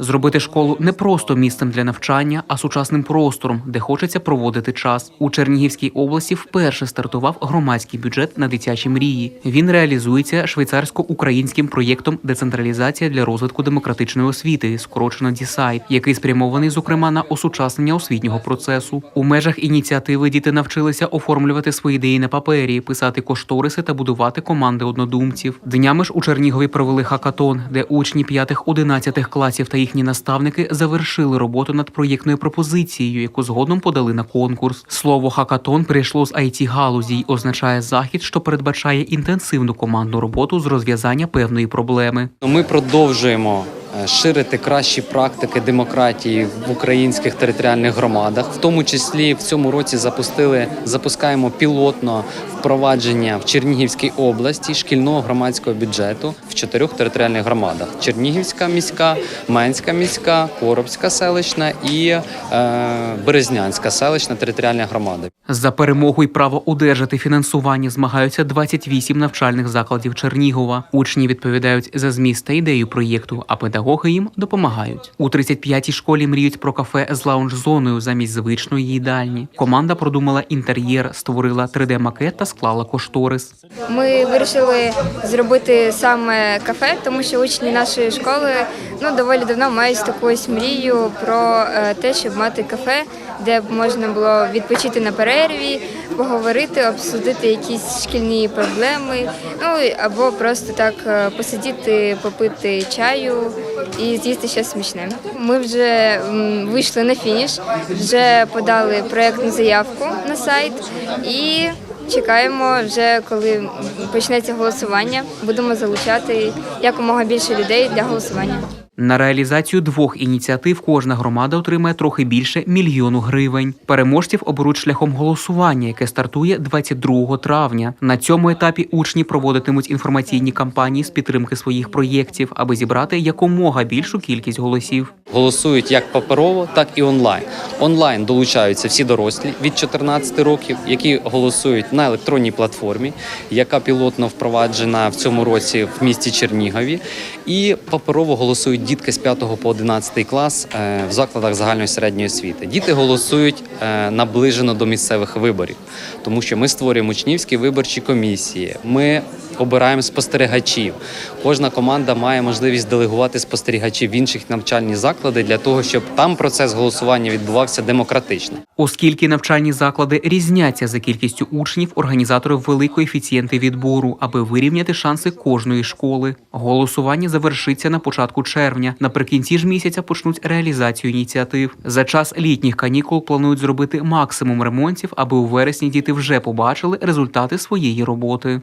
Зробити школу не просто місцем для навчання, а сучасним простором, де хочеться проводити час. У Чернігівській області вперше стартував громадський бюджет на дитячі мрії. Він реалізується швейцарсько-українським проєктом Децентралізація для розвитку демократичної освіти, скорочено DSIDE, який спрямований, зокрема, на осучаснення освітнього процесу. У межах ініціативи діти навчилися оформлювати свої ідеї на папері, писати кошториси та будувати команди однодумців. Днями ж у Чернігові провели хакатон, де учні 5-11 класів та їхні наставники завершили роботу над проєктною пропозицією, яку згодом подали на конкурс. Слово хакатон прийшло з it галузі й означає захід, що передбачає інтенсивну командну роботу з розв'язання певної проблеми. Ми продовжуємо е, ширити кращі практики демократії в українських територіальних громадах. В тому числі в цьому році запустили запускаємо пілотно впровадження в Чернігівській області шкільного громадського бюджету чотирьох територіальних громадах: Чернігівська міська, Менська міська, Коробська селищна і е, Березнянська селищна територіальна громади. За перемогу й право одержати фінансування змагаються 28 навчальних закладів Чернігова. Учні відповідають за зміст та ідею проєкту, а педагоги їм допомагають. У 35-й школі мріють про кафе з лаунж-зоною замість звичної їдальні. Команда продумала інтер'єр, створила 3D-макет та склала кошторис. Ми вирішили зробити саме кафе, тому що учні нашої школи ну доволі давно мають таку ось мрію про е, те, щоб мати кафе, де б можна було відпочити на перерві, поговорити, обсудити якісь шкільні проблеми, ну або просто так е, посидіти, попити чаю і з'їсти щось смачне. Ми вже вийшли на фініш, вже подали проєктну заявку на сайт і. Чекаємо вже, коли почнеться голосування. Будемо залучати якомога більше людей для голосування. На реалізацію двох ініціатив кожна громада отримає трохи більше мільйону гривень. Переможців оберуть шляхом голосування, яке стартує 22 травня. На цьому етапі учні проводитимуть інформаційні кампанії з підтримки своїх проєктів, аби зібрати якомога більшу кількість голосів. Голосують як паперово, так і онлайн. Онлайн долучаються всі дорослі від 14 років, які голосують на електронній платформі, яка пілотно впроваджена в цьому році в місті Чернігові. І паперово голосують дітки з 5 по 11 клас е, в закладах загальної середньої освіти. Діти голосують е, наближено до місцевих виборів, тому що ми створюємо учнівські виборчі комісії. Ми обираємо спостерігачів. Кожна команда має можливість делегувати спостерігачів в інших навчальні заклади для того, щоб там процес голосування відбувався демократично. Оскільки навчальні заклади різняться за кількістю учнів, організатори ввели коефіцієнти відбору, аби вирівняти шанси кожної школи. Голосування завершиться на початку червня. Наприкінці ж місяця почнуть реалізацію ініціатив. За час літніх канікул планують зробити максимум ремонтів, аби у вересні діти вже побачили результати своєї роботи.